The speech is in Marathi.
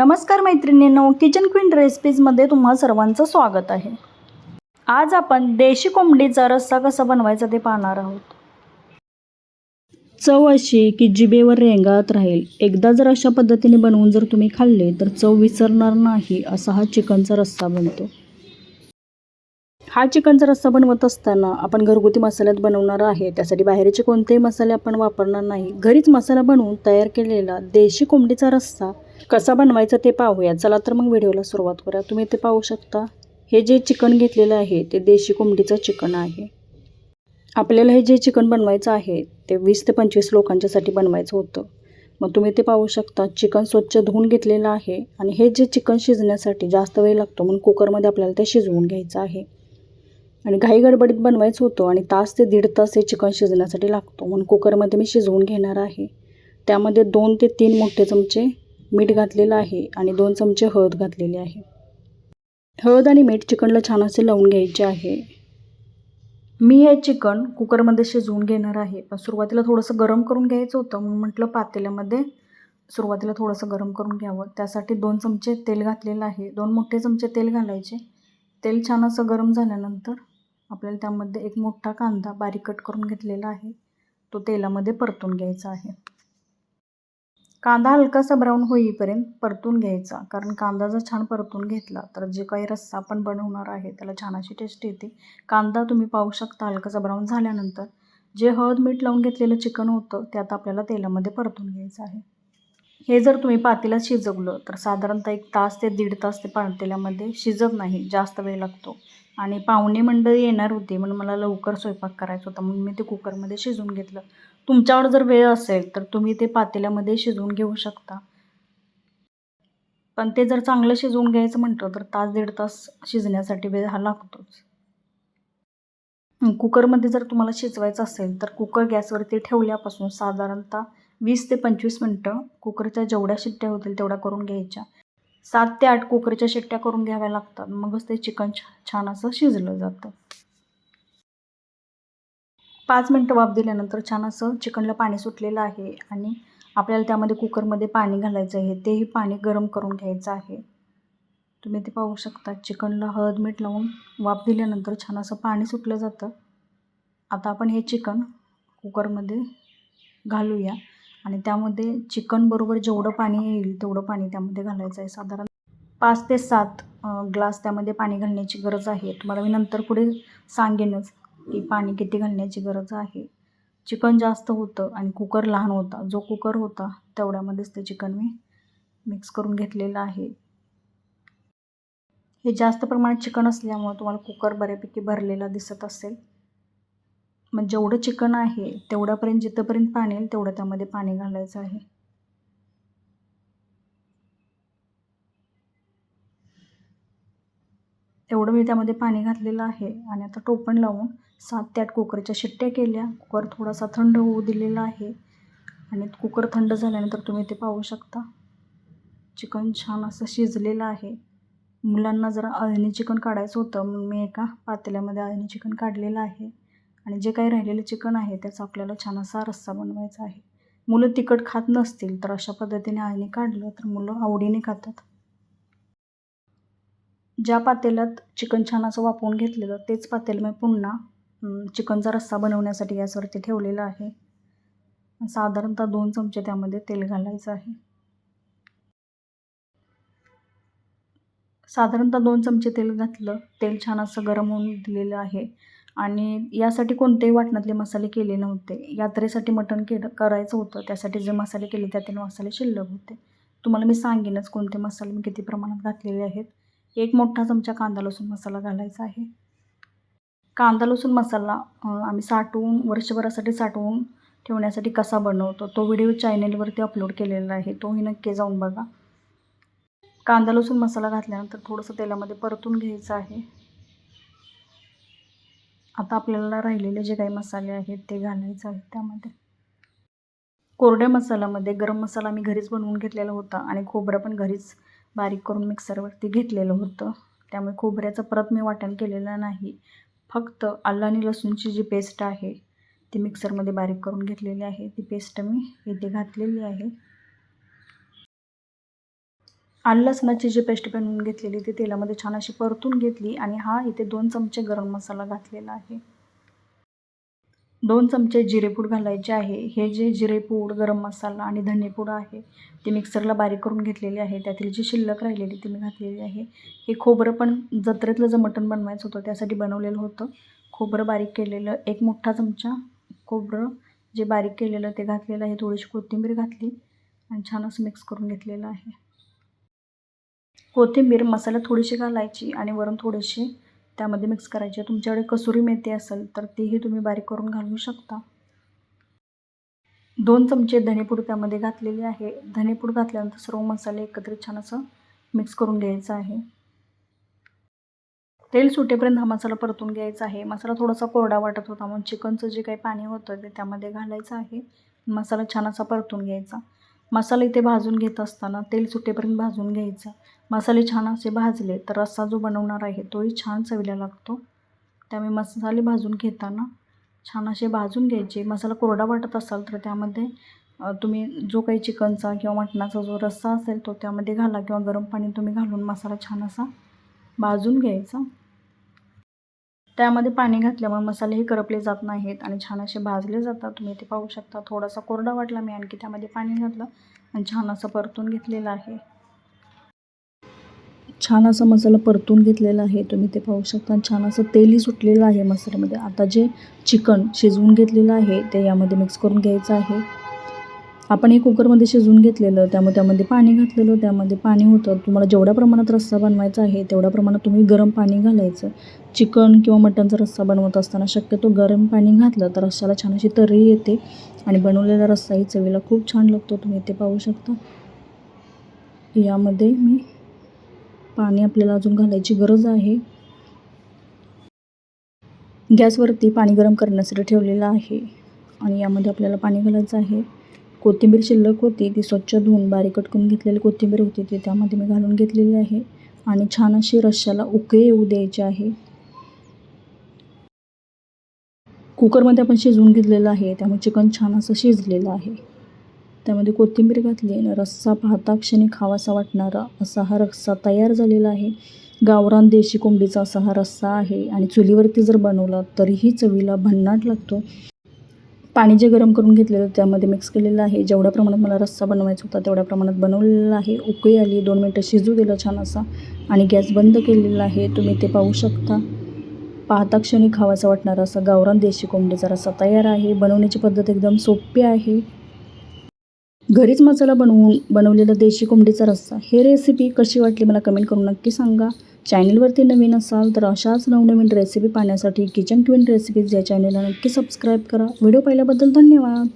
नमस्कार मैत्रिणींनो किचन क्वीन रेसिपीजमध्ये तुम्हा सर्वांचं स्वागत आहे. आज आपण देशी कोंबडीचा रस्सा कसा बनवायचा ते पाहणार आहोत. चव अशी की जिबेवर रेंगाळत राहील. एकदा जर अशा पद्धतीने बनवून जर तुम्ही खाल्ले तर चव विसरणार नाही असा हा चिकनचा रस्सा बनतो. हा चिकनचा रस्सा बनवत असताना आपण घरगुती मसाल्यात बनवणार आहे त्यासाठी बाहेरचे कोणतेही मसाले आपण वापरणार नाही. घरीच मसाला बनवून तयार केलेला देशी कोंबडीचा रस्सा कसा बनवायचा ते पाहूया. चला तर मग व्हिडिओला सुरुवात करूया. तुम्ही ते पाहू शकता. हे जे चिकन घेतलेलं आहे ते देशी कोंबडीचं चिकन आहे. आपल्याला हे जे चिकन बनवायचं आहे ते वीस ते पंचवीस लोकांच्यासाठी बनवायचं होतं. मग तुम्ही ते पाहू शकता. चिकन स्वच्छ धुवून घेतलेलं आहे आणि हे जे चिकन शिजण्यासाठी जास्त वेळ लागतो म्हणून कुकरमध्ये आपल्याला ते शिजवून घ्यायचं आहे. आणि घाई गडबडीत बनवायचं होतं आणि तास ते दीड तास हे चिकन शिजण्यासाठी लागतो. म्हणून कुकरमध्ये मी शिजवून घेणार आहे. त्यामध्ये दोन ते तीन मोठे चमचे मीठ घातलेलं आहे आणि दोन चमचे हळद घातलेले आहे. हळद आणि मीठ चिकनला छान असे लावून घ्यायचे आहे. मी हे चिकन कुकरमध्ये शिजवून घेणार आहे. पण सुरुवातीला थोडंसं गरम करून घ्यायचं होतं. मग म्हटलं पातेल्यामध्ये सुरुवातीला थोडंसं गरम करून घ्यावं. त्यासाठी दोन चमचे तेल घातलेलं आहे. दोन मोठे चमचे तेल घालायचे. तेल छान असं गरम झाल्यानंतर आपल्याला त्यामध्ये एक मोठा कांदा बारीक कट करून घेतलेला आहे. तो तेलामध्ये परतून घ्यायचा आहे. कांदा हलकासा ब्राऊन होईपर्यंत परतून घ्यायचा. कारण कांदा जर छान परतून घेतला तर जे काही रस्सा आपण बनवणार आहे त्याला छान अशी टेस्ट येते. कांदा तुम्ही पाहू शकता हलकासा ब्राऊन झाल्यानंतर. जे हळद मीठ लावून घेतलेलं चिकन होतं ते आता आपल्याला तेलामध्ये परतून घ्यायचं आहे. हे जर तुम्ही पातेल्यात शिजवलं तर साधारणतः एक तास ते दीड तास ते पातेल्यामध्ये शिजत नाही जास्त वेळ लागतो. आणि पाहुणे मंडळी येणार होती म्हणून मला लवकर स्वयंपाक करायचा होता म्हणून मी ते कुकरमध्ये शिजवून घेतलं. तुमच्यावर जर वेळ असेल तर तुम्ही ते पातेल्यामध्ये शिजवून घेऊ शकता. पण ते जर चांगलं शिजवून घ्यायचं म्हटलं तर तास दीड तास शिजण्यासाठी वेळ हा लागतोच. कुकरमध्ये जर तुम्हाला शिजवायचं असेल तर कुकर गॅसवरती ठेवल्यापासून साधारणतः वीस ते पंचवीस मिनटं कुकरच्या जेवढ्या शिट्ट्या होतील तेवढ्या करून घ्यायच्या. सात ते आठ कुकरच्या शिट्ट्या करून घ्याव्या लागतात. मगच ते चिकन छान असं शिजलं जातं. पाच मिनटं वाफ दिल्यानंतर छान असं चिकनला पाणी सुटलेलं आहे आणि आपल्याला त्यामध्ये कुकरमध्ये पाणी घालायचं आहे. तेही पाणी गरम करून घ्यायचं आहे. तुम्ही ते पाहू शकता. चिकनला हळद मीठ लावून वाफ दिल्यानंतर छान असं पाणी सुटलं जातं. आता आपण हे चिकन कुकरमध्ये घालूया. आणि त्यामध्ये चिकनबरोबर जेवढं पाणी येईल तेवढं पाणी त्यामध्ये घालायचं आहे. साधारण पाच ते सात ग्लास त्यामध्ये पाणी घालण्याची गरज आहे. तुम्हाला मी नंतर पुढे सांगेनच की पाणी किती घालण्याची गरज आहे. चिकन जास्त होतं आणि कुकर लहान होता. जो कुकर होता तेवढ्यामध्येच ते चिकन मी मिक्स करून घेतलेलं आहे. हे जास्त प्रमाणात चिकन असल्यामुळं तुम्हाला कुकर बऱ्यापैकी भरलेला दिसत असेल. मग जेवढं चिकन आहे तेवढ्यापर्यंत जिथंपर्यंत पाणी येईल तेवढं त्यामध्ये पाणी घालायचं आहे. एवढं मी त्यामध्ये पाणी घातलेलं आहे आणि आता टोपण लावून सात ते आठ कुकरच्या शिट्ट्या केल्या. कुकर थोडासा थंड होऊ दिलेला आहे आणि कुकर थंड झाल्यानंतर तुम्ही ते पाहू शकता. चिकन छान असं शिजलेलं आहे. मुलांना जरा अळणी चिकन काढायचं होतं मी एका पातेल्यामध्ये अळणी चिकन काढलेलं आहे. आणि जे काही राहिलेलं चिकन आहे त्याचा आपल्याला छान असा रस्सा बनवायचा आहे. मुलं तिखट खात नसतील तर अशा पद्धतीने आईने काढलं तर मुलं आवडीने खातात. ज्या पातेल्यात चिकन छान असं वापरून घेतलेलं तेच पातेल मी पुन्हा चिकनचा रस्सा बनवण्यासाठी गॅसवरती ठेवलेला आहे. साधारणतः दोन चमचे त्यामध्ये तेल घालायचं आहे. साधारणतः दोन चमचे तेल घातलं तेल छान असं गरम होऊन दिलेलं आहे. आणि यासाठी कोणतेही वाटणातले मसाले केले नव्हते. यात्रेसाठी मटण केलं करायचं होतं. त्यासाठी जे मसाले केले त्यातील मसाले शिल्लक होते. तुम्हाला मी सांगेनच कोणते मसाले मी किती प्रमाणात घातलेले आहेत. एक मोठा चमचा कांदा लसूण मसाला घालायचा आहे. कांदा लसूण मसाला आम्ही साठवून वर्षभरासाठी साठवून ठेवण्यासाठी कसा बनवतो तो व्हिडिओ चॅनेलवरती अपलोड केलेला आहे. तोही नक्की जाऊन बघा. कांदा लसूण मसाला घातल्यानंतर थोडंसं तेलामध्ये परतून घ्यायचं आहे. आता आपल्याला राहिलेले जे काही मसाले आहेत ते घालायचे आहेत त्यामध्ये. कोरड्या मसाल्यामध्ये गरम मसाला मी घरीच बनवून घेतलेला होता आणि खोबरं पण घरीच बारीक करून मिक्सरवरती घेतलेलं होतं. त्यामुळे खोबऱ्याचं परत मी वाटण केलेलं नाही. फक्त आलं आणि लसूणची जी पेस्ट आहे ती मिक्सरमध्ये बारीक करून घेतलेली आहे. ती पेस्ट मी इथे घातलेली आहे. आलं लसणाची जी पेस्ट बनवून घेतलेली ती तेलामध्ये छान अशी परतून घेतली आणि हा इथे दोन चमचे गरम मसाला घातलेला आहे. दोन चमचे जिरेपूड घालायचे आहे. हे जे जिरेपूड गरम मसाला आणि धनेपूड आहे ते मिक्सरला बारीक करून घेतलेले आहे. त्यातील जी शिल्लक राहिलेली ती मी घातलेली आहे. हे खोबरं पण जत्रेतलं जे मटण बनवायचं होतं त्यासाठी बनवलेलं होतं. खोबरं बारीक केलेलं एक मोठा चमचा खोबरं जे बारीक केलेलं ते घातलेलं आहे. थोडीशी कोथिंबीर घातली आणि छान असं मिक्स करून घेतलेलं आहे. कोथिंबीर मसाला थोडीशी घालायची आणि वरून थोडीशी त्यामध्ये मिक्स करायची. तुमच्याकडे कसुरी मेथी असेल तर तीही तुम्ही बारीक करून घालू शकता. दोन चमचे धनेपूड त्यामध्ये घातलेले आहे. धनेपूड घातल्यानंतर सर्व मसाले एकत्रित छान असं मिक्स करून घ्यायचं आहे. तेल सुटेपर्यंत हा मसाला परतून घ्यायचा आहे. मसाला थोडासा कोरडा वाटत होता मग चिकनचं जे काही पाणी होतं ते त्यामध्ये घालायचं आहे. मसाला छान असा परतून घ्यायचा. मसाला इथे भाजून घेत असताना तेल सुटेपर्यंत भाजून घ्यायचं. मसाले छान असे भाजले तर रस्सा जो बनवणार आहे तोही छान चवीला लागतो. त्यामुळे मसाले भाजून घेताना छान असे भाजून घ्यायचे. मसाला कोरडा वाटत असाल तर त्यामध्ये तुम्ही जो काही चिकनचा किंवा मटणाचा जो रस्सा असेल तो त्यामध्ये घाला किंवा गरम पाणी तुम्ही घालून मसाला छान असा भाजून घ्यायचा. त्यामध्ये पाणी घातल्यामुळे मसालेही करपले जात नाहीत आणि छान असे भाजले जातात. तुम्ही ते पाहू शकता थोडासा कोरडा वाटला मी आणखी त्यामध्ये पाणी घातलं आणि छान असं परतून घेतलेलं आहे. छान असा मसाला परतून घेतलेला आहे तुम्ही ते पाहू शकता. छान असं तेलही सुटलेलं आहे मसाल्यामध्ये. आता जे चिकन शिजवून घेतलेलं आहे ते यामध्ये मिक्स करून घ्यायचं आहे. आपण हे कुकरमध्ये शिजवून घेतलेलं त्यामुळे त्यामध्ये पाणी घातलेलं त्यामध्ये पाणी होतं. तुम्हाला जेवढ्या प्रमाणात रस्सा बनवायचा आहे तेवढ्या प्रमाणात तुम्ही गरम पाणी घालायचं. चिकन किंवा मटनचा रस्सा बनवत असताना शक्यतो गरम पाणी घातलं तर रस्साला छान अशी तर्री येते. आणि बनवलेला रस्साही चवीला खूप छान लागतो तुम्ही ते पाहू शकता. यामध्ये मी पाणी आपल्याला अजून घालायची गरज आहे. गॅसवरती पाणी गरम करण्यासाठी ठेवलेलं आहे. आणि यामध्ये आपल्याला पाणी घालायचं आहे. कोथिंबीर शिल्लक होती ती स्वच्छ धुवून बारीक कट करून घेतलेली कोथिंबीर होती ती त्यामध्ये मी घालून घेतलेली आहे. आणि छान अशी रश्श्याला उकळी येऊ द्यायची आहे. कुकरमध्ये आपण शिजवून घेतलेलं आहे त्यामुळे चिकन छान असं शिजलेलं आहे. त्यामध्ये कोथिंबीर घातली आणि रस्सा पाहता क्षणी खावासा वाटणारा असा हा रस्सा तयार झालेला आहे. गावरान देशी कोंबडीचा असा हा रस्सा आहे आणि चुलीवरती जर बनवला तरीही चवीला भन्नाट लागतो. पाणी जे गरम करून घेतलेलं त्यामध्ये मिक्स केलेलं आहे. जेवढ्या प्रमाणात मला रस्सा बनवायचा होता तेवढ्या प्रमाणात बनवलेला आहे. उकळी आली दोन मिनटं शिजू दिलं छान असा आणि गॅस बंद केलेला आहे. तुम्ही ते पाहू शकता. पाहता क्षणी खावासा वाटणारा असा गावरान देशी कोंबडीचा रस्सा तयार आहे. बनवण्याची पद्धत एकदम सोपी आहे. घरीच मसाला बनवून बनवलेला देशी कोंबडीचा रस्सा. हे रेसिपी कशी वाटली मला कमेंट करून नक्की सांगा. चॅनलवरती नवीन असाल तर अशाच नवनवीन रेसिपी पाहण्यासाठी किचन क्वीन रेसिपीज या चॅनलला नक्की सबस्क्राईब करा. व्हिडिओ पाहिल्याबद्दल धन्यवाद.